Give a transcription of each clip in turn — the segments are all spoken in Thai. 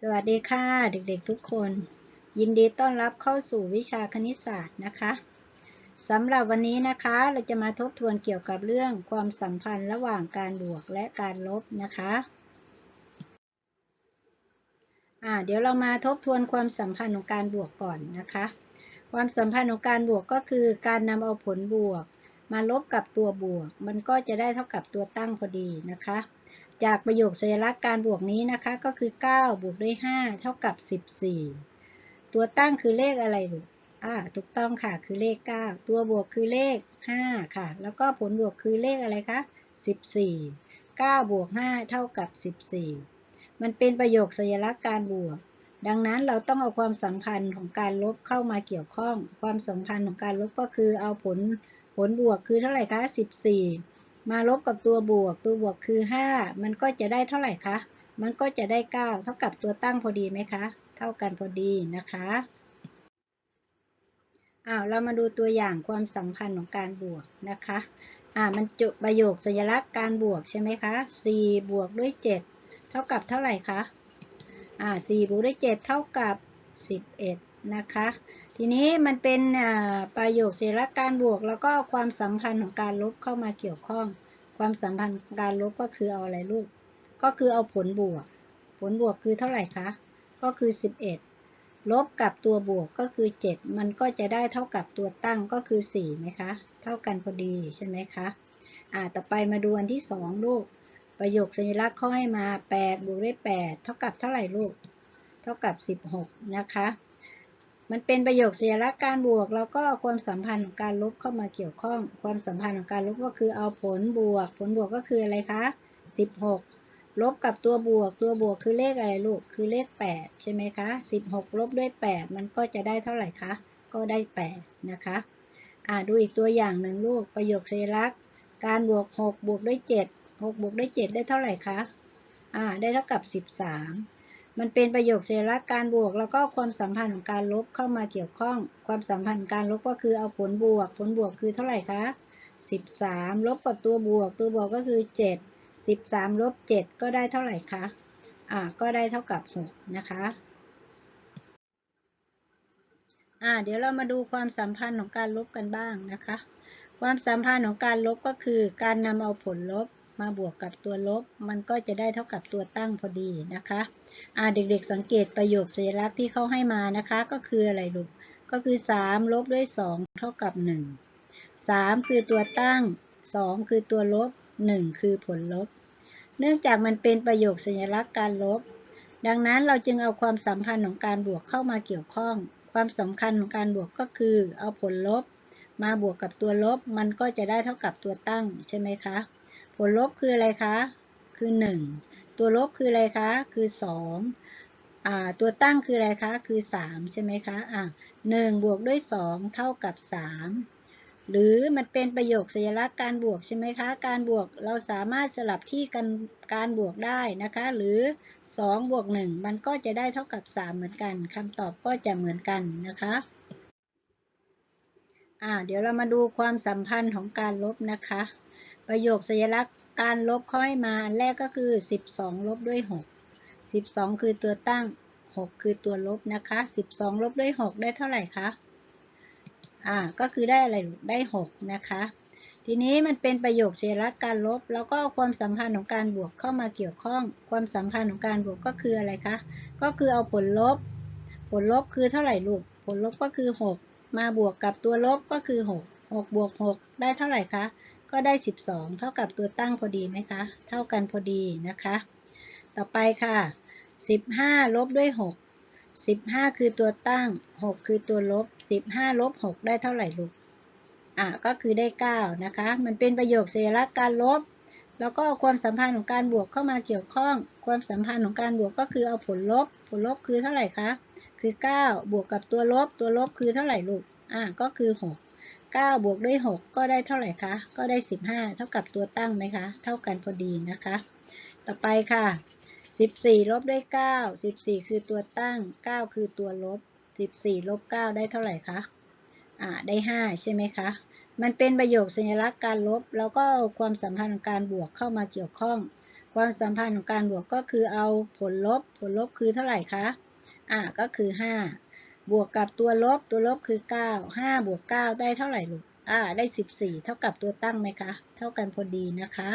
สวัสดีค่ะเด็กๆทุกคน ยินดีต้อนรับเข้าสู่วิชาคณิตศาสตร์นะคะสำหรับวันนี้นะคะเราจะมาทบทวนเกี่ยวกับเรื่องความสัมพันธ์ระหว่างการบวกและการลบนะคะอ่าเดี๋ยวเรามาทบทวนความสัมพันธ์ของการบวกก่อนนะคะ ความสัมพันธ์ของการบวกก็คือ การนำเอาผลบวก มาลบกับตัวบวก มันก็จะได้เท่ากับตัวตั้งพอดีนะคะ จากประโยคสัญลักษณ์การบวกนี้นะคะก็คือ 9 บวกด้วย 5 เท่ากับ 14 ตัวตั้งคือเลขอะไรลูกอ่าถูกต้องค่ะคือเลข 9 ตัวบวกคือเลข 5 ค่ะ แล้วก็ผลบวกคือเลขอะไรคะ 14 9 บวก 5 เท่ากับ 14 มันเป็นประโยคสัญลักษณ์การบวก ดังนั้นเราต้องเอาความสัมพันธ์ของการลบเข้ามาเกี่ยวข้อง ความสัมพันธ์ของการลบก็คือเอาผลผลบวกคือเท่าไหร่คะ 14 มาลบกับตัวบวก ตัวบวกคือ 5 มันก็จะได้เท่าไหร่คะ มันก็จะได้ 9 เท่ากับตัวตั้งพอดีไหมคะ เท่ากันพอดีนะคะอ้าวเรามาดูตัวอย่างความสัมพันธ์ของการบวกนะคะ อ่า มันจุประโยคสัญลักษณ์การบวกใช่ไหมคะ 4 บวกด้วย 7 เท่ากับเท่าไหร่คะ อ่า 4 บวกด้วย 7 เท่ากับ 11 นะคะ ทีนี้มันเป็นประโยคเสรการบวก แล้วก็ความสัมพันธ์ของการลบเข้ามาเกี่ยวข้อง ความสัมพันธ์การลบก็คือเอาอะไรลูก ก็คือเอาผลบวก ผลบวกคือเท่าไหร่คะ ก็คือ 11 ลบกับตัวบวกก็คือ 7 มันก็จะได้เท่ากับตัวตั้งก็คือ4ไหมคะ เท่ากันพอดีใช่ไหมคะ อ่า ต่อไปมาดูอันที่ 2 ลูก ประโยคสัญลักษณ์ข้อให้มา 8 บวกด้วย8เท่ากับเท่าไหร่ลูก เท่ากับ 16 นะคะ มันเป็นประโยคสัญลักษณ์การบวก แล้วก็ความสัมพันธ์ของการลบเข้ามาเกี่ยวข้อง ความสัมพันธ์ของการลบก็คือเอาผลบวก ผลบวกก็คืออะไรคะ 16 ลบกับตัวบวก ตัวบวกคือเลขอะไรลูก คือเลข 8 ใช่ไหมคะ 16 ลบด้วย 8 มันก็จะได้เท่าไหร่คะ ก็ได้ 8 นะคะ อ่าดูอีกตัวอย่างหนึ่งลูก ประโยคสัญลักษณ์ การบวก 6 บวกด้วย 7 6 บวกด้วย 7 ได้เท่าไหร่คะ อ่า ได้เท่ากับ 13 มันเป็นประโยคเสียลักการบวก แล้วก็ความสัมพันธ์ของการลบเข้ามาเกี่ยวข้อง ความสัมพันธ์การลบก็คือเอาผลบวก ผลบวกคือเท่าไหร่คะ 13 ลบกับตัวบวก ตัวบวกก็คือ 7 13 ลบ 7 ก็ได้เท่าไหร่คะ อ่า ก็ได้เท่ากับ 6 นะคะ อ่า เดี๋ยวเรามาดูความสัมพันธ์ของการลบกันบ้างนะคะ ความสัมพันธ์ของการลบก็คือ การนำเอาผลลบ มาบวกกับตัวลบ มันก็จะได้เท่ากับตัวตั้งพอดีนะคะอ่าเด็กๆสังเกตประโยคสัญลักษณ์ที่เขาให้มานะคะ ก็คืออะไรลูก ก็คือ 3 ลบด้วย 2 เท่ากับ 1 3 คือตัวตั้ง 2 คือตัวลบ 1 คือผลลบ เนื่องจากมันเป็นประโยคสัญลักษณ์การลบ ดังนั้นเราจึงเอาความสัมพันธ์ของการบวกเข้ามาเกี่ยวข้อง ความสำคัญของการบวกก็คือเอาผลลบ มาบวกกับตัวลบ มันก็จะได้เท่ากับตัวตั้งใช่ไหมคะ ผลลบคืออะไรคะ คือ 1 ตัวลบคืออะไรคะ คือ2อ่าตัวตั้งคืออะไรคะ คือ 3 ใช่ไหมคะอ่าหนึ่งบวกด้วย 2 เท่ากับ 3 หรือมันเป็นประโยคสัญลักษณ์การบวกใช่ไหมคะ การบวกเราสามารถสลับที่กันการบวกได้นะคะ หรือ 2 บวก 1 มันก็จะได้เท่ากับ 3 เหมือนกันคำตอบก็จะเหมือนกันนะคะอ่าเดี๋ยวเรามาดูความสัมพันธ์ของการลบนะคะ ประโยคสัญลักษณ์การลบข้อให้มาอันแรกก็คือ 12 ลบด้วย 6 12 คือตัวตั้ง 6 คือตัวลบนะคะ 12 ลบด้วย 6 ได้เท่าไหร่คะ อ่า ก็คือได้อะไรได้ 6 นะคะ ทีนี้มันเป็นประโยคเสียลักการลบ แล้วก็ความสัมพันธ์ของการบวกเข้ามาเกี่ยวข้อง ความสัมพันธ์ของการบวกก็คืออะไรคะ ก็คือเอาผลลบ ผลลบคือเท่าไหร่ลูก ผลลบก็คือ 6 มาบวกกับตัวลบก็คือ 6 6 บวก 6 ได้เท่าไหร่คะ ก็ได้ 12 เท่ากับตัวตั้งพอดีไหมคะ เท่ากันพอดีนะคะ ต่อไปค่ะ 15 ลบด้วย 6 15 คือตัวตั้ง 6 คือตัวลบ 15 ลบ 6 ได้เท่าไหร่ลูก อะ ก็คือได้ 9 นะคะ มันเป็นประโยคเสียลักการลบ แล้วก็ความสัมพันธ์ของการบวกเข้ามาเกี่ยวข้อง ความสัมพันธ์ของการบวกก็คือเอาผลลบ ผลลบคือเท่าไหร่คะ คือ 9 บวกกับตัวลบ ตัวลบคือเท่าไหร่ลูก อะ ก็คือ 6 9 บวกด้วย 6 ก็ได้เท่าไหร่คะ ก็ได้ 15 เท่ากับตัวตั้งไหมคะ เท่ากันพอดีนะคะ ต่อไปค่ะ 14 ลบด้วย 9 14 คือตัวตั้ง 9 คือตัวลบ 14 ลบ 9 ได้เท่าไหร่คะ อ่า ได้ 5 ใช่ไหมคะ มันเป็นประโยคสัญลักษณ์การลบ แล้วก็ความสัมพันธ์ของการบวกเข้ามาเกี่ยวข้องคความสัมพันธ์ของการบวกก็คือเอาผลลบ ผลลบคือเท่าไหร่คะ อ่า ก็คือ 5 บวกกับตัวลบตัวลบคือ9 5บวก9ได้เท่าไหร่ลูกอ่าได้ 14 เท่ากับตัวตั้งไหมคะ เท่ากันพอดีนะคะ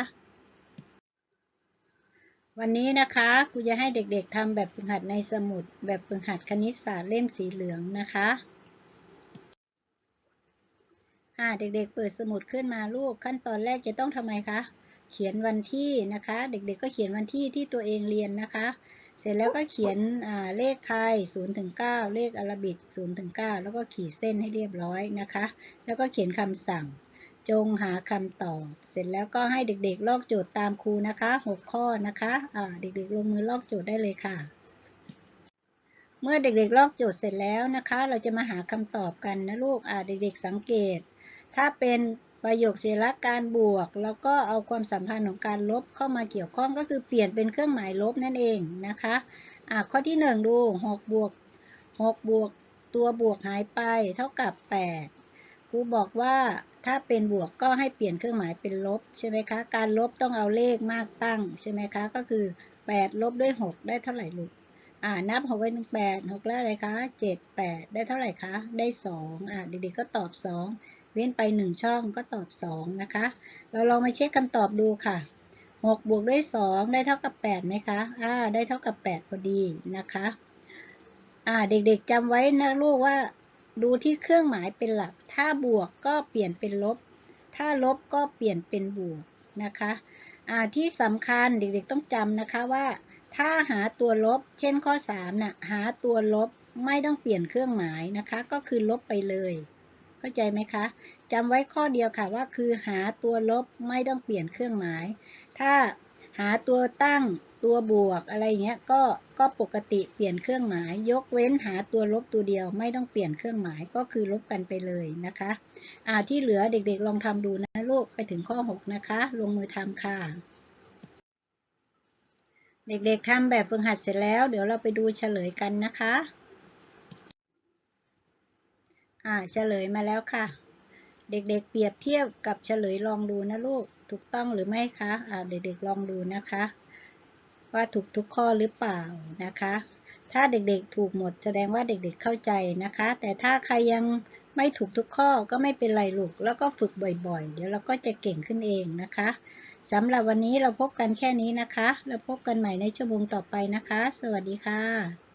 วันนี้นะคะครูจะให้เด็กๆทำแบบฝึกหัดในสมุด แบบฝึกหัดคณิตศาสตร์เล่มสีเหลืองนะคะอ่าเด็กๆ เปิดสมุดขึ้นมาลูกขั้นตอนแรกจะต้องทำไมคะ เขียนวันที่นะคะ เด็กๆก็เขียนวันที่ที่ตัวเองเรียนนะคะ เสร็จแล้วก็เขียนเลขไทย0ถึง9เลขอาราบิก0ถึง9แล้วก็ขีดเส้นให้เรียบร้อยนะคะ แล้วก็เขียนคำสั่ง จงหาคำตอบ เสร็จแล้วก็ให้เด็กๆ ลอกโจทย์ตามครูนะคะ 6 ข้อนะคะะเด็กๆ ลงมือลอกโจทย์ได้เลยค่ะ เมื่อเด็กๆ ลอกโจทย์เสร็จแล้วนะคะ เราจะมาหาคำตอบกันนะลูกเด็กๆ สังเกต ถ้าเป็น ประโยคสัญลักการบวก แล้วก็เอาความสัมพันธ์ของการลบเข้ามาเกี่ยวข้องก็คือเปลี่ยนเป็นเครื่องหมายลบนั่นเองนะคะะข้อที่ 1 ดู6บวก6บวกตัวบวกหายไปเท่ากับ 8ครูบอกว่าถ้าเป็นบวกก็ให้เปลี่ยนเครื่องหมายเป็นลบใช่ไหมคะ การลบต้องเอาเลขมากตั้งใช่ไหมคะ ก็คือ 8 ลบด้วย 6 ได้เท่าไหร่ลูกอ่านับ6ไว้หนึ่งแปดหกแล้วอะไรคะ 7 8 ได้เท่าไหร่คะ ได้ 2อ่าเด็กๆก็ตอบ 2 เว้นไป1ช่องก็ตอบ2นะคะ เราลองมาเช็คคำตอบดูค่ะ6บวกด้วย2ได้เท่ากับ8ไหมคะอ่าได้เท่ากับ8พอดีนะคะอ่าเด็กๆจำไว้นะลูกว่าดูที่เครื่องหมายเป็นหลัก ถ้าบวกก็เปลี่ยนเป็นลบ ถ้าลบก็เปลี่ยนเป็นบวกนะคะอ่าที่สำคัญเด็กๆต้องจำนะคะว่า ถ้าหาตัวลบ เช่นข้อ3นะ่ะหาตัวลบไม่ต้องเปลี่ยนเครื่องหมายนะคะ ก็คือลบไปเลย เข้าใจไหมคะจำไว้ข้อเดียวค่ะว่าคือหาตัวลบไม่ต้องเปลี่ยนเครื่องหมาย ถ้าหาตัวตั้งตัวบวกอะไรเงี้ยก็ก็ปกติเปลี่ยนเครื่องหมาย ยกเว้นหาตัวลบตัวเดียวไม่ต้องเปลี่ยนเครื่องหมายก็คือลบกันไปเลยนะคะอ่าที่เหลือเด็กๆลองทำดูนะลูกไปถึงข้อ 6 นะคะ ลงมือทำค่ะ เด็กๆทำแบบฝึกหัดเสร็จแล้ว เดี๋ยวเราไปดูเฉลยกันนะคะ อ่าเฉลยมาแล้วค่ะ เด็กๆ เปรียบเทียบกับเฉลยลองดูนะลูก ถูกต้องหรือไม่คะอ่าเด็กๆลองดูนะคะ ว่าถูกทุกข้อหรือเปล่านะคะ ถ้าเด็กๆถูกหมดแสดงว่าเด็กๆเข้าใจนะคะ แต่ถ้าใครยังไม่ถูกทุกข้อก็ไม่เป็นไรลูก แล้วก็ฝึกบ่อยๆ เดี๋ยวเราก็จะเก่งขึ้นเองนะคะสำหรับวันนี้เราพบกันแค่นี้นะคะแล้วพบกันใหม่ในชั่วโมงต่อไปนะคะ สวัสดีค่ะ